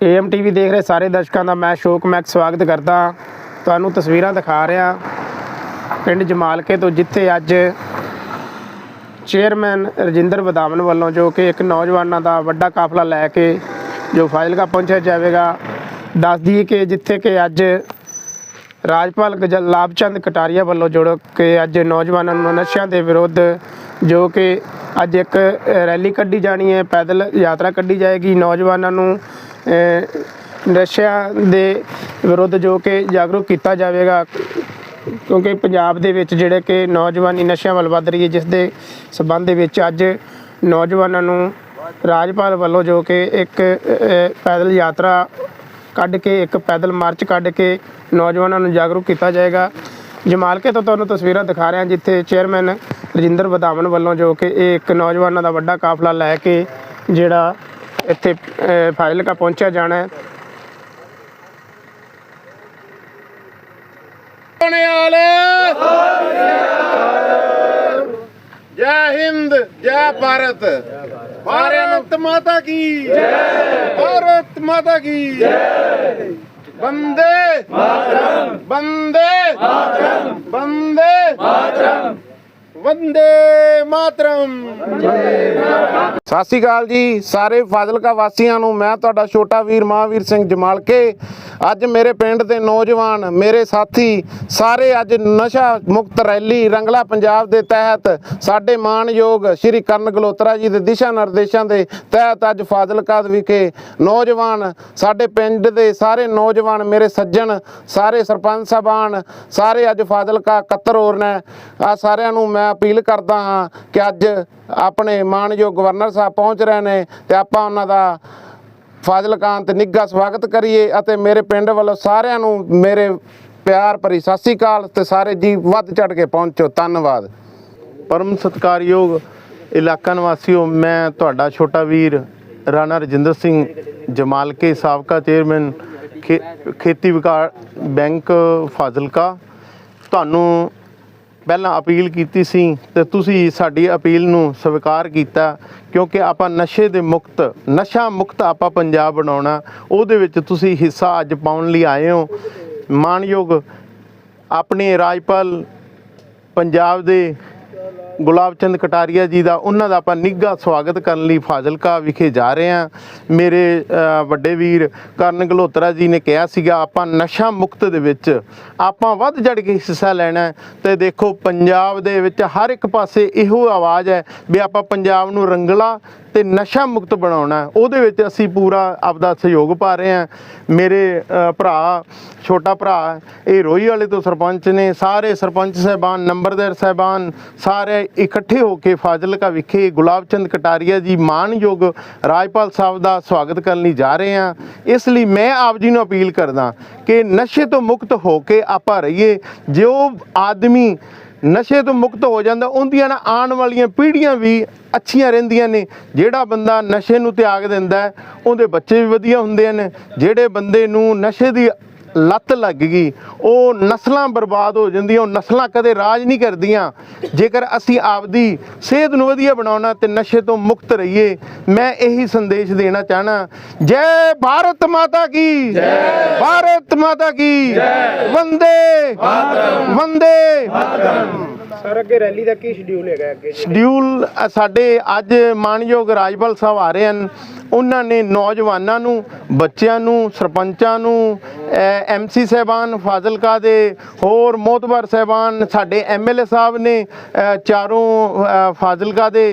Am TV ਦੇਖ ਰਹੇ ਸਾਰੇ ਦਰਸ਼ਕਾਂ ਦਾ ਮੈਂ ਸ਼ੋਕ ਮੈਕ ਸਵਾਗਤ ਕਰਦਾ ਤੁਹਾਨੂੰ ਤਸਵੀਰਾਂ ਦਿਖਾ ਰਿਹਾ। ਪਿੰਡ ਜਮਾਲਕੇ ਤੋਂ ਜਿੱਥੇ ਅੱਜ ਚੇਅਰਮੈਨ ਰਜਿੰਦਰ ਵਦਾਮਨ ਵੱਲੋਂ ਜੋ ਕਿ ਇੱਕ ਨੌਜਵਾਨਾਂ ਦਾ ਵੱਡਾ ਕਾਫਲਾ ਲੈ ਕੇ ਜੋ ਫਾਜ਼ਿਲਕਾ ਪਹੁੰਚਿਆ ਜਾਵੇਗਾ ਦੱਸ ਦਈਏ ਕਿ ਜਿੱਥੇ ਕਿ ਅੱਜ ਰਾਜਪਾਲ ਗਜਲ ਲਾਭਚੰਦ ਕਟਾਰੀਆ ਵੱਲੋਂ ਜੁੜ ਕੇ ਅੱਜ ਨੌਜਵਾਨਾਂ ਨੂੰ ਨਸ਼ਿਆਂ ਦੇ ਵਿਰੁੱਧ ਜੋ ਕਿ ਅੱਜ ਇੱਕ ਰੈਲੀ ਕੱਢੀ ਜਾਣੀ ਹੈ, ਪੈਦਲ ਯਾਤਰਾ ਕੱਢੀ ਜਾਏਗੀ। ਨੌਜਵਾਨਾਂ ਨੂੰ ਨਸ਼ਿਆਂ ਦੇ ਵਿਰੁੱਧ ਜੋ ਕਿ ਜਾਗਰੂਕ ਕੀਤਾ ਜਾਵੇਗਾ, ਕਿਉਂਕਿ ਪੰਜਾਬ ਦੇ ਵਿੱਚ ਜਿਹੜੇ ਕਿ ਨੌਜਵਾਨੀ ਨਸ਼ਿਆਂ ਵੱਲ ਵੱਧ ਰਹੀ ਹੈ, ਜਿਸ ਦੇ ਸਬੰਧ ਦੇ ਵਿੱਚ ਅੱਜ ਨੌਜਵਾਨਾਂ ਨੂੰ ਰਾਜਪਾਲ ਵੱਲੋਂ ਜੋ ਕਿ ਇੱਕ ਪੈਦਲ ਯਾਤਰਾ ਕੱਢ ਕੇ, ਇੱਕ ਪੈਦਲ ਮਾਰਚ ਕੱਢ ਕੇ ਨੌਜਵਾਨਾਂ ਨੂੰ ਜਾਗਰੂਕ ਕੀਤਾ ਜਾਏਗਾ। ਜਮਾਲਕੇ ਤੋਂ ਤੁਹਾਨੂੰ ਤਸਵੀਰਾਂ ਦਿਖਾ ਰਿਹਾ, ਜਿੱਥੇ ਚੇਅਰਮੈਨ ਰਜਿੰਦਰ ਵਧਾਵਨ ਵੱਲੋਂ ਜੋ ਕਿ ਇਹ ਇੱਕ ਨੌਜਵਾਨਾਂ ਦਾ ਵੱਡਾ ਕਾਫਲਾ ਲੈ ਕੇ ਜਿਹੜਾ ਇੱਥੇ ਫਾਜ਼ਿਲਕਾ ਪਹੁੰਚਿਆ ਜਾਣਾ ਹੈ। ਜੈ ਹਿੰਦ ਜੈ ਭਾਰਤ। ਭਾਰਤ ਮਾਤਾ ਕੀ? ਜੈ ਭਾਰਤ ਮਾਤਾ ਕੀ? ਜੈ ਬੰਦੇ। ਮਾਤਰਮ। ਬੰਦੇ। ਮਾਤਰਮ। ਬੰਦੇ। ਮਾਤਰਮ ਵੰਦੇ ਮਾਤਰਮ ਸਤਿ ਸ਼੍ਰੀ ਅਕਾਲ ਜੀ, ਸਾਰੇ ਫਾਜ਼ਿਲਕਾ ਵਾਸੀਆਂ ਨੂੰ ਮੈਂ ਤੁਹਾਡਾ ਛੋਟਾ ਵੀਰ ਮਹਾਵੀਰ ਸਿੰਘ ਜਮਾਲਕੇ। ਅੱਜ ਮੇਰੇ ਪਿੰਡ ਦੇ ਨੌਜਵਾਨ, ਮੇਰੇ ਸਾਥੀ, ਸਾਰੇ ਅੱਜ ਨਸ਼ਾ ਮੁਕਤ ਰੈਲੀ ਰੰਗਲਾ ਪੰਜਾਬ ਦੇ ਤਹਿਤ ਸਾਡੇ ਮਾਣਯੋਗ ਸ਼੍ਰੀ ਕਰਨ ਗਲੋਤਰਾ ਜੀ ਦੇ ਦਿਸ਼ਾ ਨਿਰਦੇਸ਼ਾਂ ਦੇ ਤਹਿਤ ਅੱਜ ਫਾਜ਼ਿਲਕਾ ਵਿਖੇ ਨੌਜਵਾਨ, ਸਾਡੇ ਪਿੰਡ ਦੇ ਸਾਰੇ ਨੌਜਵਾਨ, ਮੇਰੇ ਸੱਜਣ, ਸਾਰੇ ਸਰਪੰਚ ਸਾਹਿਬਾਨ, ਸਾਰੇ ਅੱਜ ਫਾਜ਼ਿਲਕਾ ਕੱਤਰ ਹੋ ਨੇ। ਆ ਸਾਰਿਆਂ ਨੂੰ ਮੈਂ ਅਪੀਲ ਕਰਦਾ ਹਾਂ ਕਿ ਅੱਜ ਆਪਣੇ ਮਾਣਯੋਗ ਗਵਰਨਰ ਸਾਹਿਬ ਪਹੁੰਚ ਰਹੇ ਨੇ ਤੇ ਆਪਾਂ ਉਹਨਾਂ ਦਾ ਫਾਜ਼ਿਲਕਾਂ ਤੇ ਨਿੱਘਾ ਸਵਾਗਤ ਕਰੀਏ ਅਤੇ ਮੇਰੇ ਪਿੰਡ ਵੱਲੋਂ ਸਾਰਿਆਂ ਨੂੰ ਮੇਰੇ ਪਿਆਰ ਭਰੀ ਸਤਿ ਸ੍ਰੀ ਅਕਾਲ ਤੇ ਸਾਰੇ ਜੀ ਵੱਧ ਚੜ ਕੇ ਪਹੁੰਚੋ, ਧੰਨਵਾਦ। ਪਰਮ ਸਤਕਾਰਯੋਗ ਇਲਾਕਾ ਨਿਵਾਸੀਓ, ਮੈਂ ਤੁਹਾਡਾ ਛੋਟਾ ਵੀਰ ਰਾਣਾ ਰਜਿੰਦਰ ਸਿੰਘ ਜਮਾਲਕੇ ਸਾਬਕਾ ਚੇਅਰਮੈਨ ਖੇ- ਖੇਤੀ ਵਿਕਾਸ ਬੈਂਕ ਫਾਜ਼ਿਲਕਾ। ਤੁਹਾਨੂੰ ਪਹਿਲਾਂ ਅਪੀਲ ਕੀਤੀ ਸੀ ਤੇ ਤੁਸੀਂ ਸਾਡੀ ਅਪੀਲ ਨੂੰ ਸਵੀਕਾਰ ਕੀਤਾ, ਕਿਉਂਕਿ ਆਪਾਂ ਨਸ਼ੇ ਦੇ ਮੁਕਤ, ਨਸ਼ਾ ਮੁਕਤ ਆਪਾਂ ਪੰਜਾਬ ਬਣਾਉਣਾ, ਉਹਦੇ ਵਿੱਚ ਤੁਸੀਂ ਹਿੱਸਾ ਅੱਜ ਪਾਉਣ ਲਈ ਆਏ ਹੋ। ਮਾਣਯੋਗ ਆਪਣੇ ਰਾਜਪਾਲ ਪੰਜਾਬ ਦੇ ਗੁਲਾਬ ਚੰਦ ਕਟਾਰੀਆ ਜੀ ਦਾ, ਉਹਨਾਂ ਦਾ ਆਪਾਂ ਨਿੱਘਾ ਸਵਾਗਤ ਕਰਨ ਲਈ ਫਾਜ਼ਿਲਕਾ ਵਿਖੇ ਜਾ ਰਹੇ ਹਾਂ। ਮੇਰੇ ਵੱਡੇ ਵੀਰ ਕਰਨ ਗਲੋਤਰਾ ਜੀ ਨੇ ਕਿਹਾ ਸੀਗਾ, ਆਪਾਂ ਨਸ਼ਾ ਮੁਕਤ ਦੇ ਵਿੱਚ ਆਪਾਂ ਵੱਧ ਚੜ ਕੇ ਹਿੱਸਾ ਲੈਣਾ ਹੈ। ਤੇ ਦੇਖੋ, ਪੰਜਾਬ ਦੇ ਵਿੱਚ ਹਰ ਇੱਕ ਪਾਸੇ ਇਹੋ ਆਵਾਜ਼ ਹੈ ਵੀ ਆਪਾਂ ਪੰਜਾਬ ਨੂੰ ਰੰਗਲਾ ਤੇ ਨਸ਼ਾ ਮੁਕਤ ਬਣਾਉਣਾ ਉਹਦੇ ਵਿੱਚ ਅਸੀਂ ਪੂਰਾ ਆਪਦਾ ਸਹਿਯੋਗ ਪਾ ਰਹੇ ਹਾਂ। ਮੇਰੇ ਭਰਾ, ਛੋਟਾ ਭਰਾ, ਇਹ ਰੋਈ ਵਾਲੇ ਤੋਂ ਸਰਪੰਚ ਨੇ, ਸਾਰੇ ਸਰਪੰਚ ਸਾਹਿਬਾਨ, ਨੰਬਰਦਾਰ ਸਾਹਿਬਾਨ, ਸਾਰੇ ਇਕੱਠੇ ਹੋ ਕੇ ਫਾਜ਼ਿਲਕਾ ਵਿਖੇ ਗੁਲਾਬ ਚੰਦ ਕਟਾਰੀਆ ਜੀ ਮਾਨਯੋਗ ਰਾਜਪਾਲ ਸਾਹਿਬ ਦਾ ਸਵਾਗਤ ਕਰਨ ਲਈ ਜਾ ਰਹੇ ਹਾਂ। ਇਸ ਲਈ ਮੈਂ ਆਪ ਜੀ ਨੂੰ ਅਪੀਲ ਕਰਦਾ ਕਿ ਨਸ਼ੇ ਤੋਂ ਮੁਕਤ ਹੋ ਕੇ ਆਪਾਂ ਰਹੀਏ। ਜੋ ਆਦਮੀ ਨਸ਼ੇ ਤੋਂ ਮੁਕਤ ਹੋ ਜਾਂਦਾ, ਉਹਦੀਆਂ ਨਾ ਆਉਣ ਵਾਲੀਆਂ ਪੀੜ੍ਹੀਆਂ ਵੀ ਅੱਛੀਆਂ ਰਹਿੰਦੀਆਂ ਨੇ। ਜਿਹੜਾ ਬੰਦਾ ਨਸ਼ੇ ਨੂੰ ਤਿਆਗ ਦਿੰਦਾ ਉਹਦੇ ਬੱਚੇ ਵੀ ਵਧੀਆ ਹੁੰਦੇ ਨੇ ਜਿਹੜੇ ਬੰਦੇ ਨੂੰ ਨਸ਼ੇ ਦੀ ਲੱਤ ਲੱਗ ਗਈ ਉਹ ਨਸਲਾਂ ਬਰਬਾਦ ਹੋ ਜਾਂਦੀਆਂ ਉਹ ਨਸਲਾਂ ਕਦੇ ਰਾਜ ਨਹੀਂ ਕਰਦੀਆਂ। ਜੇਕਰ ਅਸੀਂ ਆਪਦੀ ਸਿਹਤ ਨੂੰ ਵਧੀਆ ਬਣਾਉਣਾ ਤੇ ਨਸ਼ੇ ਤੋਂ ਮੁਕਤ ਰਹੀਏ ਮੈਂ ਇਹੀ ਸੰਦੇਸ਼ ਦੇਣਾ ਚਾਹਣਾ ਜੈ ਭਾਰਤ ਮਾਤਾ ਕੀ? ਜੈ ਭਾਰਤ ਮਾਤਾ ਕੀ? ਜੈ ਵੰਦੇ ਵੰਦੇ ਸਰ ਅੱਗੇ ਰੈਲੀ ਦਾ ਕੀ ਸ਼ਡਿਊਲ ਹੈਗਾ ਅੱਗੇ? ਸ਼ਡਿਊਲ ਸਾਡੇ ਅੱਜ ਮਾਨਯੋਗ ਰਾਜਪਾਲ ਸਾਹਿਬ ਆ ਰਹੇ ਹਨ। ਉਹਨਾਂ ਨੇ ਨੌਜਵਾਨਾਂ ਨੂੰ ਬੱਚਿਆਂ ਨੂੰ ਸਰਪੰਚਾਂ ਨੂੰ ਐਮਸੀ ਸਾਹਿਬਾਨ ਫਾਜ਼ਿਲਕਾ ਦੇ ਹੋਰ ਮੋਤਬਰ ਸਾਹਿਬਾਨ ਸਾਡੇ ਐਮਐਲਏ ਸਾਹਿਬ ਨੇ ਚਾਰੋਂ ਅ, ਫਾਜ਼ਿਲਕਾ ਦੇ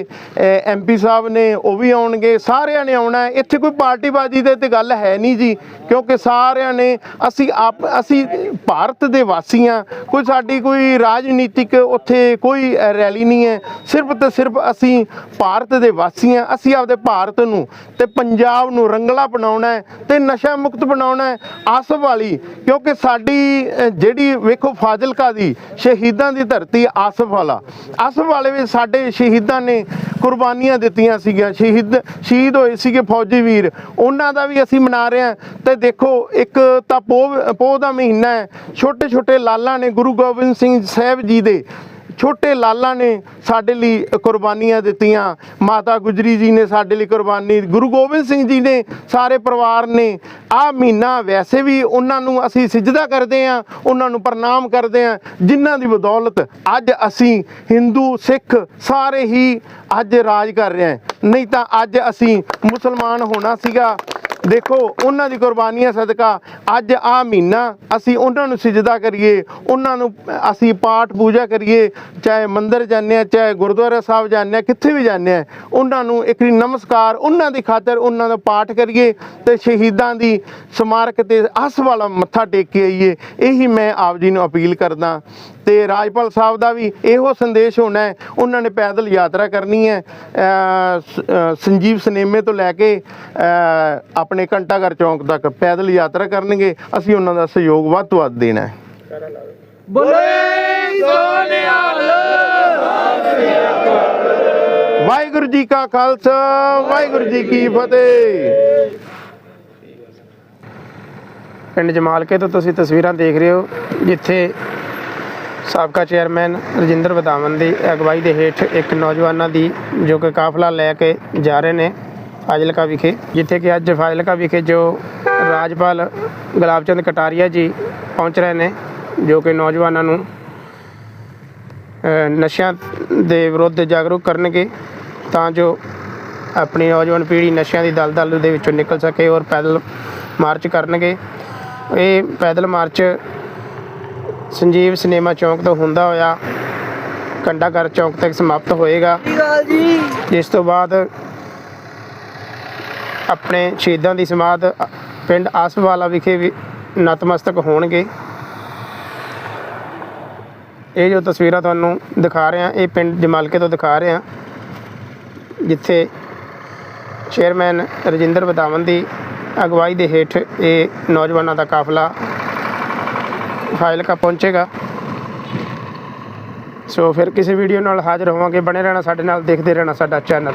ਐਮਪੀ ਸਾਹਿਬ ਨੇ ਉਹ ਵੀ ਆਉਣਗੇ। ਸਾਰਿਆਂ ਨੇ ਆਉਣਾ ਇੱਥੇ ਕੋਈ ਪਾਰਟੀਬਾਜ਼ੀ ਦੇ ਤੇ ਗੱਲ ਹੈ ਨਹੀਂ ਜੀ ਕਿਉਂਕਿ ਸਾਰਿਆਂ ਨੇ ਅਸੀਂ ਆਪ ਅਸੀਂ ਭਾਰਤ ਦੇ ਵਾਸੀ ਹਾਂ। ਕੋਈ ਸਾਡੀ ਕੋਈ ਰਾਜਨੀਤਿਕ ਉੱਥੇ ਕੋਈ ਰੈਲੀ ਨਹੀਂ ਹੈ। ਸਿਰਫ ਤੇ ਸਿਰਫ ਅਸੀਂ ਭਾਰਤ ਦੇ ਵਾਸੀ ਹਾਂ। ਅਸੀਂ ਆਪਦੇ ਭਾਰਤ ਨੂੰ ਤੇ ਪੰਜਾਬ ਨੂੰ ਰੰਗਲਾ ਬਣਾਉਣਾ ਹੈ ਤੇ ਨਸ਼ਾ ਮੁਕਤ ਬਣਾਉਣਾ ਹੈ। ਆਸਫ ਵਾਲੀ, ਕਿਉਂਕਿ ਸਾਡੀ ਜਿਹੜੀ ਵੇਖੋ ਫਾਜ਼ਿਲਕਾ ਦੀ ਸ਼ਹੀਦਾਂ ਦੀ ਧਰਤੀ ਆਸ ਵਾਲਾ। ਆਸ ਵਾਲੇ ਵਿੱਚ ਸਾਡੇ ਸ਼ਹੀਦਾਂ ਨੇ ਕੁਰਬਾਨੀਆਂ ਦਿੱਤੀਆਂ ਸੀਗੀਆਂ। ਸ਼ਹੀਦ ਸ਼ਹੀਦ ਹੋਏ ਸੀਗੇ ਫੌਜੀ ਵੀਰ। ਉਹਨਾਂ ਦਾ ਵੀ ਅਸੀਂ ਮਨਾ ਰਹੇ ਹਾਂ। ਤੇ ਦੇਖੋ, ਇੱਕ ਤਾਂ ਪੋਹ ਪੋਹ ਦਾ ਮਹੀਨਾ ਹੈ। ਛੋਟੇ ਛੋਟੇ ਲਾਲਾਂ ਨੇ ਗੁਰੂ ਗੋਬਿੰਦ ਸਿੰਘ ਸਾਹਿਬ ਜੀ ਦੇ। ਛੋਟੇ ਲਾਲਾਂ ਨੇ ਸਾਡੇ ਲਈ ਕੁਰਬਾਨੀਆਂ ਦਿੱਤੀਆਂ। ਮਾਤਾ ਗੁਜਰੀ ਜੀ ਨੇ ਸਾਡੇ ਲਈ ਕੁਰਬਾਨੀ, ਗੁਰੂ ਗੋਬਿੰਦ ਸਿੰਘ ਜੀ ਨੇ ਸਾਰੇ ਪਰਿਵਾਰ ਨੇ। ਆ ਮਹੀਨਾ ਵੈਸੇ ਵੀ ਉਹਨਾਂ ਨੂੰ ਅਸੀਂ ਸਿਜਦਾ ਕਰਦੇ ਆ ਉਹਨਾਂ ਨੂੰ ਪ੍ਰਣਾਮ ਕਰਦੇ ਆ ਜਿਨ੍ਹਾਂ ਦੀ ਬਦੌਲਤ ਅੱਜ ਅਸੀਂ ਹਿੰਦੂ, ਸਿੱਖ ਸਾਰੇ ਹੀ ਅੱਜ ਰਾਜ ਕਰ ਰਹੇ ਹਾਂ। ਨਹੀਂ ਤਾਂ ਅੱਜ ਅਸੀਂ ਮੁਸਲਮਾਨ ਹੋਣਾ ਸੀਗਾ। ਦੇਖੋ, ਉਹਨਾਂ ਦੀ ਕੁਰਬਾਨੀਆਂ ਸਦਕਾ ਅੱਜ ਆ ਮਹੀਨਾ ਅਸੀਂ ਉਹਨਾਂ ਨੂੰ ਸਿਜਦਾ ਕਰੀਏ, ਉਹਨਾਂ ਨੂੰ ਅਸੀਂ ਪਾਠ ਪੂਜਾ ਕਰੀਏ, ਚਾਹੇ ਮੰਦਿਰ ਜਾਂਦੇ ਆ, ਚਾਹੇ ਗੁਰਦੁਆਰਾ ਸਾਹਿਬ ਜਾਂਦੇ ਆ, ਕਿੱਥੇ ਵੀ ਜਾਂਦੇ ਆ, ਉਹਨਾਂ ਨੂੰ ਇੱਕ ਨਮਸਕਾਰ ਉਹਨਾਂ ਦੀ ਖਾਤਰ ਉਹਨਾਂ ਦਾ ਪਾਠ ਕਰੀਏ ਤੇ ਸ਼ਹੀਦਾਂ ਦੀ ਸਮਾਰਕ ਤੇ ਹੱਸ ਵਾਲਾ ਮੱਥਾ ਟੇਕ ਕੇ ਆਈਏ। ਇਹੀ ਮੈਂ ਆਪ ਜੀ ਨੂੰ ਅਪੀਲ ਕਰਦਾ। ਤੇ ਰਾਜਪਾਲ ਸਾਹਿਬ ਦਾ ਵੀ ਇਹੋ ਸੰਦੇਸ਼ ਹੋਣਾ ਹੈ, ਉਹਨਾਂ ਨੇ ਪੈਦਲ ਯਾਤਰਾ ਕਰਨੀ ਹੈ ਸੰਜੀਵ ਸਿਨੇਮੇ ਤੋਂ ਲੈ ਕੇ, ਅਹ ਆਪਣੇ ਘੰਟਾਘਰ ਚੌਂਕ ਤੱਕ ਪੈਦਲ ਯਾਤਰਾ ਕਰਨਗੇ ਅਸੀਂ ਉਹਨਾਂ ਦਾ ਸਹਿਯੋਗ ਵੱਧ ਤੋਂ ਵੱਧ ਦੇਣਾ ਹੈ। ਵਾਹਿਗੁਰੂ ਜੀ ਕਾ ਖਾਲਸਾ ਵਾਹਿਗੁਰੂ ਜੀ ਕੀ ਫਤਿਹ। ਪਿੰਡ ਜਮਾਲਕੇ ਤੋਂ ਤੁਸੀਂ ਤਸਵੀਰਾਂ ਦੇਖ ਰਹੇ ਹੋ ਜਿੱਥੇ ਸਾਬਕਾ ਚੇਅਰਮੈਨ ਰਜਿੰਦਰ ਵਧਾਵਨ ਦੀ ਅਗਵਾਈ ਦੇ ਹੇਠ ਇੱਕ ਨੌਜਵਾਨਾਂ ਦੀ ਜੋ ਕਿ ਕਾਫਲਾ ਲੈ ਕੇ ਜਾ ਰਹੇ ਨੇ। ਫਾਜ਼ਿਲਕਾ ਵਿਖੇ ਜਿੱਥੇ ਕਿ ਅੱਜ ਫਾਜ਼ਿਲਕਾ ਵਿਖੇ ਜੋ ਰਾਜਪਾਲ ਗੁਲਾਬ ਚੰਦ ਕਟਾਰੀਆ ਜੀ ਪਹੁੰਚ ਰਹੇ ਨੇ ਜੋ ਕਿ ਨੌਜਵਾਨਾਂ ਨੂੰ ਨਸ਼ਿਆਂ ਦੇ ਵਿਰੁੱਧ ਜਾਗਰੂਕ ਕਰਨਗੇ ਤਾਂ ਜੋ ਆਪਣੀ ਨੌਜਵਾਨ ਪੀੜ੍ਹੀ ਨਸ਼ਿਆਂ ਦੀ ਦਲਦਲ ਦੇ ਵਿੱਚੋਂ ਨਿਕਲ ਸਕੇ ਔਰ ਪੈਦਲ ਮਾਰਚ ਕਰਨਗੇ। ਇਹ ਪੈਦਲ ਮਾਰਚ ਸੰਜੀਵ ਸਿਨੇਮਾ ਚੌਂਕ ਤੋਂ ਹੁੰਦਾ ਹੋਇਆ ਕੰਡਾਗਰ ਚੌਂਕ ਤੱਕ ਸਮਾਪਤ ਹੋਏਗਾ। ਇਸ ਤੋਂ ਬਾਅਦ ਆਪਣੇ ਸ਼ਹੀਦਾਂ ਦੀ ਸਮਾਧ ਪਿੰਡ ਆਸਵਾਲਾ ਵਿਖੇ ਵੀ ਨਤਮਸਤਕ ਹੋਣਗੇ। ਇਹ ਜੋ ਤਸਵੀਰਾਂ ਤੁਹਾਨੂੰ ਦਿਖਾ ਰਹੇ ਹਾਂ ਇਹ ਪਿੰਡ ਜਮਾਲਕੇ ਤੋਂ ਦਿਖਾ ਰਹੇ ਹਾਂ ਜਿੱਥੇ ਚੇਅਰਮੈਨ ਰਜਿੰਦਰ ਵਧਾਵਨ ਦੀ ਅਗਵਾਈ ਦੇ ਹੇਠ ਇਹ ਨੌਜਵਾਨਾਂ ਦਾ ਕਾਫਲਾ ਫਾਜ਼ਿਲਕਾ ਪਹੁੰਚੇਗਾ। ਸੋ ਫਿਰ ਕਿਸੇ ਵੀਡੀਓ ਨਾਲ ਹਾਜ਼ਰ ਹੋਵਾਂਗੇ, ਬਣੇ ਰਹਿਣਾ ਸਾਡੇ ਨਾਲ, ਦੇਖਦੇ ਰਹਿਣਾ ਸਾਡਾ ਚੈਨਲ।